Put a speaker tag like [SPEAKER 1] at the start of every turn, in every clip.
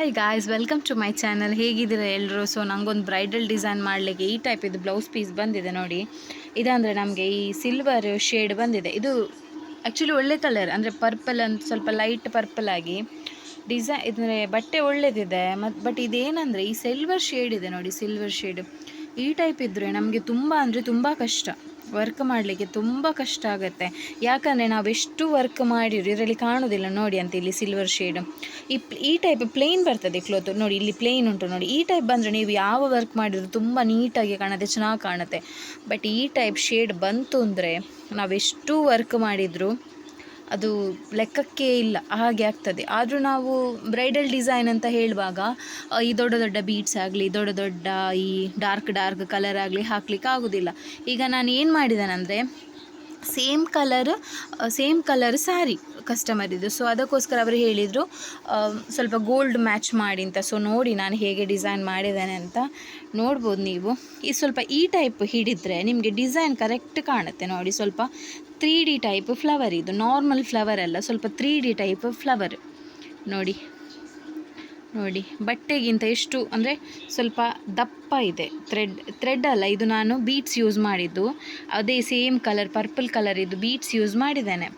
[SPEAKER 1] Hi guys welcome to my channel ಹೇಗಿದ್ದೀರಾ ಎಲ್ಲರೂ so ನಂಗೊಂದು ಬ್ರೈಡಲ್ ಡಿಸೈನ್ ಮಾಡಲಿಕ್ಕೆ ಈ ಟೈಪ್ ಇದು ಬ್ಲೌಸ್ ಪೀಸ್ ಬಂದಿದೆ ನೋಡಿ. ಇದಂದರೆ ನಮಗೆ ಈ ಸಿಲ್ವರ್ ಶೇಡ್ ಬಂದಿದೆ. ಇದು ಆ್ಯಕ್ಚುಲಿ ಒಳ್ಳೆ ಕಲರ್ ಅಂದರೆ ಪರ್ಪಲ್ ಅಂತ ಸ್ವಲ್ಪ ಲೈಟ್ ಪರ್ಪಲ್ ಆಗಿ ಡಿಸೈನ್ ಇದ್ರೆ ಬಟ್ಟೆ ಒಳ್ಳೇದಿದೆ. ಮತ್ತು ಬಟ್ ಇದೇನಂದರೆ ಈ ಸಿಲ್ವರ್ ಶೇಡ್ ಇದೆ ನೋಡಿ ಸಿಲ್ವರ್ ಶೇಡ್ ಈ ಟೈಪ್ ಇದ್ದರೆ ನಮಗೆ ತುಂಬ, ಅಂದರೆ ತುಂಬ ಕಷ್ಟ. ವರ್ಕ್ ಮಾಡಲಿಕ್ಕೆ ತುಂಬ ಕಷ್ಟ ಆಗುತ್ತೆ. ಯಾಕಂದರೆ ನಾವು ಎಷ್ಟು ವರ್ಕ್ ಮಾಡಿದ್ರು ಇದರಲ್ಲಿ ಕಾಣೋದಿಲ್ಲ. ನೋಡಿ ಅಂತ ಇಲ್ಲಿ ಸಿಲ್ವರ್ ಶೇಡ್ ಈ ಈ ಟೈಪ್ ಪ್ಲೇನ್ ಬರ್ತದೆ ಕ್ಲೋತ್ ನೋಡಿ ಇಲ್ಲಿ ಪ್ಲೇನ್ ಉಂಟು. ನೋಡಿ ಈ ಟೈಪ್ ಬಂದರೆ ನೀವು ಯಾವ ವರ್ಕ್ ಮಾಡಿದ್ರು ತುಂಬ ನೀಟಾಗಿ ಕಾಣುತ್ತೆ, ಚೆನ್ನಾಗಿ ಕಾಣುತ್ತೆ. ಬಟ್ ಈ ಟೈಪ್ ಶೇಡ್ ಬಂತು ಅಂದರೆ ನಾವೆಷ್ಟು ವರ್ಕ್ ಮಾಡಿದರೂ ಅದು ಲೆಕ್ಕಕ್ಕೆ ಇಲ್ಲ, ಹಾಗೆ ಆಗ್ತದೆ. ಆದರೂ ನಾವು ಬ್ರೈಡಲ್ ಡಿಸೈನ್ ಅಂತ ಹೇಳುವಾಗ ಈ ದೊಡ್ಡ ದೊಡ್ಡ ಬೀಟ್ಸ್ ಆಗಲಿ, ದೊಡ್ಡ ದೊಡ್ಡ ಈ ಡಾರ್ಕ್ ಡಾರ್ಕ್ ಕಲರ್ ಆಗಲಿ ಹಾಕ್ಲಿಕ್ಕೆ ಆಗೋದಿಲ್ಲ. ಈಗ ನಾನು ಏನು ಮಾಡಿದ್ದೇನೆಂದರೆ same colour same colour sari ಇದು ಸೊ ಅದಕ್ಕೋಸ್ಕರ ಅವರು ಹೇಳಿದರು ಸ್ವಲ್ಪ ಗೋಲ್ಡ್ ಮ್ಯಾಚ್ ಮಾಡಿ ಅಂತ. ಸೊ ನೋಡಿ ನಾನು ಹೇಗೆ ಡಿಸೈನ್ ಮಾಡಿದ್ದೇನೆ ಅಂತ. ನೋಡ್ಬೋದು ನೀವು. ಈ ಸ್ವಲ್ಪ ಈ ಟೈಪ್ ಹಿಡಿದ್ರೆ ನಿಮಗೆ ಡಿಸೈನ್ ಕರೆಕ್ಟ್ ಕಾಣುತ್ತೆ. ನೋಡಿ ಸ್ವಲ್ಪ ತ್ರೀ ಡಿ ಟೈಪ್ ಫ್ಲವರ್ ಇದು. ನಾರ್ಮಲ್ ಫ್ಲವರ್ ಅಲ್ಲ, ಸ್ವಲ್ಪ ತ್ರೀ ಡಿ ಟೈಪ್ ಫ್ಲವರ್ ನೋಡಿ ನೋಡಿ, ಬಟ್ಟೆಗಿಂತ ಎಷ್ಟು ಅಂದರೆ ಸ್ವಲ್ಪ ದಪ್ಪ ಇದೆ. ಥ್ರೆಡ್ ಥ್ರೆಡ್ ಅಲ್ಲ, ಇದು ನಾನು ಬೀಟ್ಸ್ ಯೂಸ್ ಮಾಡಿದ್ದು. ಅದೇ ಸೇಮ್ ಕಲರ್ ಪರ್ಪಲ್ ಕಲರ್ ಇದು ಬೀಟ್ಸ್ ಯೂಸ್ ಮಾಡಿದ್ದೇನೆ.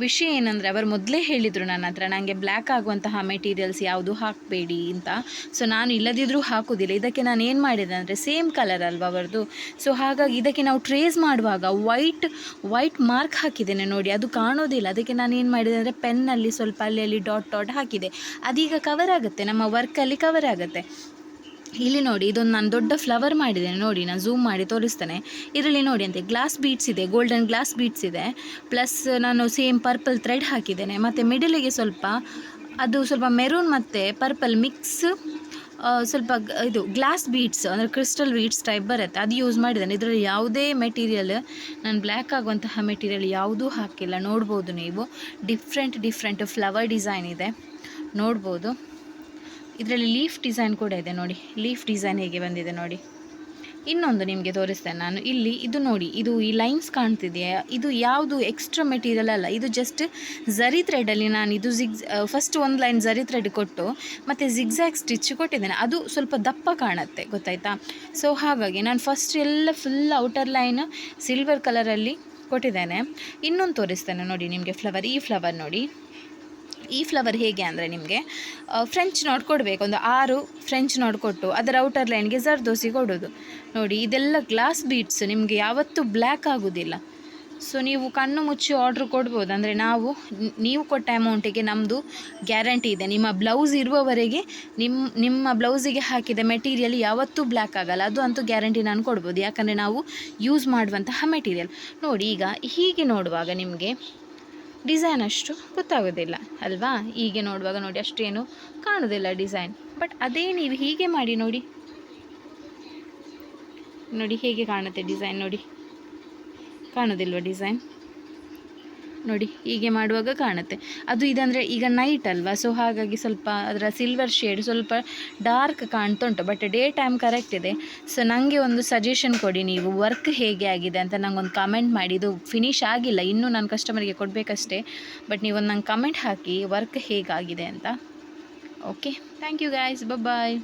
[SPEAKER 1] ವಿಷಯ ಏನಂದರೆ ಅವರು ಮೊದಲೇ ಹೇಳಿದರು ನನ್ನ ಹತ್ರ ನನಗೆ ಬ್ಲ್ಯಾಕ್ ಆಗುವಂತಹ ಮೆಟೀರಿಯಲ್ಸ್ ಯಾವುದು ಹಾಕಬೇಡಿ ಅಂತ. ಸೊ ನಾನು ಇಲ್ಲದಿದ್ದರೂ ಹಾಕೋದಿಲ್ಲ. ಇದಕ್ಕೆ ನಾನು ಏನು ಮಾಡಿದೆ ಅಂದರೆ ಸೇಮ್ ಕಲರ್ ಅಲ್ವಾ ಅವರದು. ಸೊ ಹಾಗಾಗಿ ಇದಕ್ಕೆ ನಾವು ಟ್ರೇಸ್ ಮಾಡುವಾಗ ವೈಟ್ ವೈಟ್ ಮಾರ್ಕ್ ಹಾಕಿದ್ದೇನೆ ನೋಡಿ, ಅದು ಕಾಣೋದಿಲ್ಲ. ಅದಕ್ಕೆ ನಾನು ಏನು ಮಾಡಿದೆ ಅಂದರೆ ಪೆನ್ನಲ್ಲಿ ಸ್ವಲ್ಪ ಅಲ್ಲಿ ಅಲ್ಲಿ ಡಾಟ್ ಡಾಟ್ ಹಾಕಿದೆ. ಅದೀಗ ಕವರ್ ಆಗುತ್ತೆ. ನಮ್ಮ ವರ್ಕಲ್ಲಿ ಕವರ್ ಆಗುತ್ತೆ. ಇಲ್ಲಿ ನೋಡಿ, ಇದೊಂದು ನಾನು ದೊಡ್ಡ ಫ್ಲವರ್ ಮಾಡಿದ್ದೇನೆ ನೋಡಿ, ನಾನು ಝೂಮ್ ಮಾಡಿ ತೋರಿಸ್ತೇನೆ. ಇದರಲ್ಲಿ ನೋಡಿ ಅಂತೆ ಗ್ಲಾಸ್ ಬೀಟ್ಸ್ ಇದೆ ಗೋಲ್ಡನ್ ಗ್ಲಾಸ್ ಬೀಟ್ಸ್ ಇದೆ. ಪ್ಲಸ್ ನಾನು ಸೇಮ್ ಪರ್ಪಲ್ ಥ್ರೆಡ್ ಹಾಕಿದ್ದೇನೆ. ಮತ್ತು ಮಿಡಲಿಗೆ ಸ್ವಲ್ಪ, ಅದು ಸ್ವಲ್ಪ ಮೆರೂನ್ ಮತ್ತು ಪರ್ಪಲ್ ಮಿಕ್ಸ್ ಸ್ವಲ್ಪ ಇದು ಗ್ಲಾಸ್ ಬೀಟ್ಸ್ ಅಂದರೆ ಕ್ರಿಸ್ಟಲ್ ಬೀಟ್ಸ್ ಟೈಪ್ ಬರುತ್ತೆ. ಅದು ಯೂಸ್ ಮಾಡಿದ್ದೇನೆ. ಇದರಲ್ಲಿ ಯಾವುದೇ ಮೆಟೀರಿಯಲ್ ನಾನು ಬ್ಲ್ಯಾಕ್ ಆಗುವಂತಹ ಮೆಟೀರಿಯಲ್ ಯಾವುದೂ ಹಾಕಿಲ್ಲ. ನೋಡ್ಬೋದು ನೀವು. ಡಿಫ್ರೆಂಟ್ ಡಿಫ್ರೆಂಟ್ ಫ್ಲವರ್ ಡಿಸೈನ್ ಇದೆ. ನೋಡ್ಬೋದು. ಇದರಲ್ಲಿ ಲೀಫ್ ಡಿಸೈನ್ ಕೂಡ ಇದೆ ನೋಡಿ. ಲೀಫ್ ಡಿಸೈನ್ ಹೇಗೆ ಬಂದಿದೆ ನೋಡಿ. ಇನ್ನೊಂದು ನಿಮಗೆ ತೋರಿಸ್ತೇನೆ ನಾನು. ಇಲ್ಲಿ ಇದು ನೋಡಿ, ಇದು ಈ ಲೈನ್ಸ್ ಕಾಣ್ತಿದೆಯಾ? ಇದು ಯಾವುದು ಎಕ್ಸ್ಟ್ರಾ ಮೆಟೀರಿಯಲ್ ಅಲ್ಲ. ಇದು ಜಸ್ಟ್ ಝರಿ ಥ್ರೆಡಲ್ಲಿ ನಾನು ಇದು ಜಿಗ್ ಫಸ್ಟ್ ಒಂದು ಲೈನ್ ಝರಿ ಥ್ರೆಡ್ ಕೊಟ್ಟು, ಮತ್ತು ಜಿಗ್ಝ್ಯಾಗ್ ಸ್ಟಿಚ್ ಕೊಟ್ಟಿದ್ದೇನೆ. ಅದು ಸ್ವಲ್ಪ ದಪ್ಪ ಕಾಣುತ್ತೆ, ಗೊತ್ತಾಯ್ತಾ? ಸೊ ಹಾಗಾಗಿ ನಾನು ಫಸ್ಟ್ ಎಲ್ಲ ಫುಲ್ ಔಟರ್ ಲೈನ್ ಸಿಲ್ವರ್ ಕಲರಲ್ಲಿ ಕೊಟ್ಟಿದ್ದೇನೆ. ಇನ್ನೊಂದು ತೋರಿಸ್ತೇನೆ ನೋಡಿ ನಿಮಗೆ ಫ್ಲವರ್ ಈ ಫ್ಲವರ್ ನೋಡಿ. ಈ ಫ್ಲವರ್ ಹೇಗೆ ಅಂದರೆ ನಿಮಗೆ ಫ್ರೆಂಚ್ ನೋಡಿ ಕೊಡಬೇಕು ಒಂದು ಆರು ಫ್ರೆಂಚ್ ನೋಟ್ ಕೊಟ್ಟು ಅದರ ಔಟರ್ ಲೈನ್ಗೆ ಜರ್ದೋಸಿ ಕೊಡೋದು. ನೋಡಿ, ಇದೆಲ್ಲ ಗ್ಲಾಸ್ ಬೀಟ್ಸ್ ನಿಮಗೆ ಯಾವತ್ತೂ ಬ್ಲ್ಯಾಕ್ ಆಗೋದಿಲ್ಲ. ಸೊ ನೀವು ಕಣ್ಣು ಮುಚ್ಚಿ ಆರ್ಡ್ರ್ ಕೊಡ್ಬೋದು. ಅಂದರೆ ನಾವು ನೀವು ಕೊಟ್ಟ ಅಮೌಂಟಿಗೆ ನಮ್ಮದು ಗ್ಯಾರಂಟಿ ಇದೆ. ನಿಮ್ಮ ಬ್ಲೌಸ್ ಇರುವವರೆಗೆ ನಿಮ್ಮ ನಿಮ್ಮ ಬ್ಲೌಸಿಗೆ ಹಾಕಿದ ಮೆಟೀರಿಯಲ್ ಯಾವತ್ತೂ ಬ್ಲ್ಯಾಕ್ ಆಗಲ್ಲ. ಅದು ಅಂತೂ ಗ್ಯಾರಂಟಿ ನಾನು ಕೊಡ್ಬೋದು. ಯಾಕಂದರೆ ನಾವು ಯೂಸ್ ಮಾಡುವಂತಹ ಮೆಟೀರಿಯಲ್ ನೋಡಿ, ಈಗ ಹೀಗೆ ನೋಡುವಾಗ ನಿಮಗೆ ಡಿಸೈನ್ ಅಷ್ಟು ಗೊತ್ತಾಗೋದಿಲ್ಲ, ಅಲ್ವಾ? ಹೀಗೆ ನೋಡುವಾಗ ನೋಡಿ ಅಷ್ಟೇನು ಕಾಣೋದಿಲ್ಲ ಡಿಸೈನ್. ಬಟ್ ಅದೇ ನೀವು ಹೀಗೆ ಮಾಡಿ ನೋಡಿ. ನೋಡಿ ಹೇಗೆ ಕಾಣುತ್ತೆ ಡಿಸೈನ್ ನೋಡಿ. ಕಾಣೋದಿಲ್ವ ಡಿಸೈನ್? ನೋಡಿ, ಹೀಗೆ ಮಾಡುವಾಗ ಕಾಣುತ್ತೆ. ಅದು ಇದಂದರೆ ಈಗ ನೈಟ್ ಅಲ್ವಾ? ಸೊ ಹಾಗಾಗಿ ಸ್ವಲ್ಪ ಅದರ ಸಿಲ್ವರ್ ಶೇಡ್ ಸ್ವಲ್ಪ ಡಾರ್ಕ್ ಕಾಣ್ತಾ ಉಂಟು ಬಟ್ ಡೇ ಟೈಮ್ ಕರೆಕ್ಟ್ ಇದೆ. ಸೊ ನನಗೆ ಒಂದು ಸಜೆಷನ್ ಕೊಡಿ ನೀವು ವರ್ಕ್ ಹೇಗೆ ಆಗಿದೆ ಅಂತ ಒಂದು ಕಮೆಂಟ್ ಮಾಡಿ. ಇದು ಫಿನಿಶ್ ಆಗಿಲ್ಲ, ಇನ್ನೂ ನಾನು ಕಸ್ಟಮರ್ಗೆ ಕೊಡಬೇಕಷ್ಟೇ. ಬಟ್ ನೀವೊಂದು ನಂಗೆ ಕಮೆಂಟ್ ಹಾಕಿ ವರ್ಕ್ ಹೇಗಾಗಿದೆ ಅಂತ. Okay thank you guys bye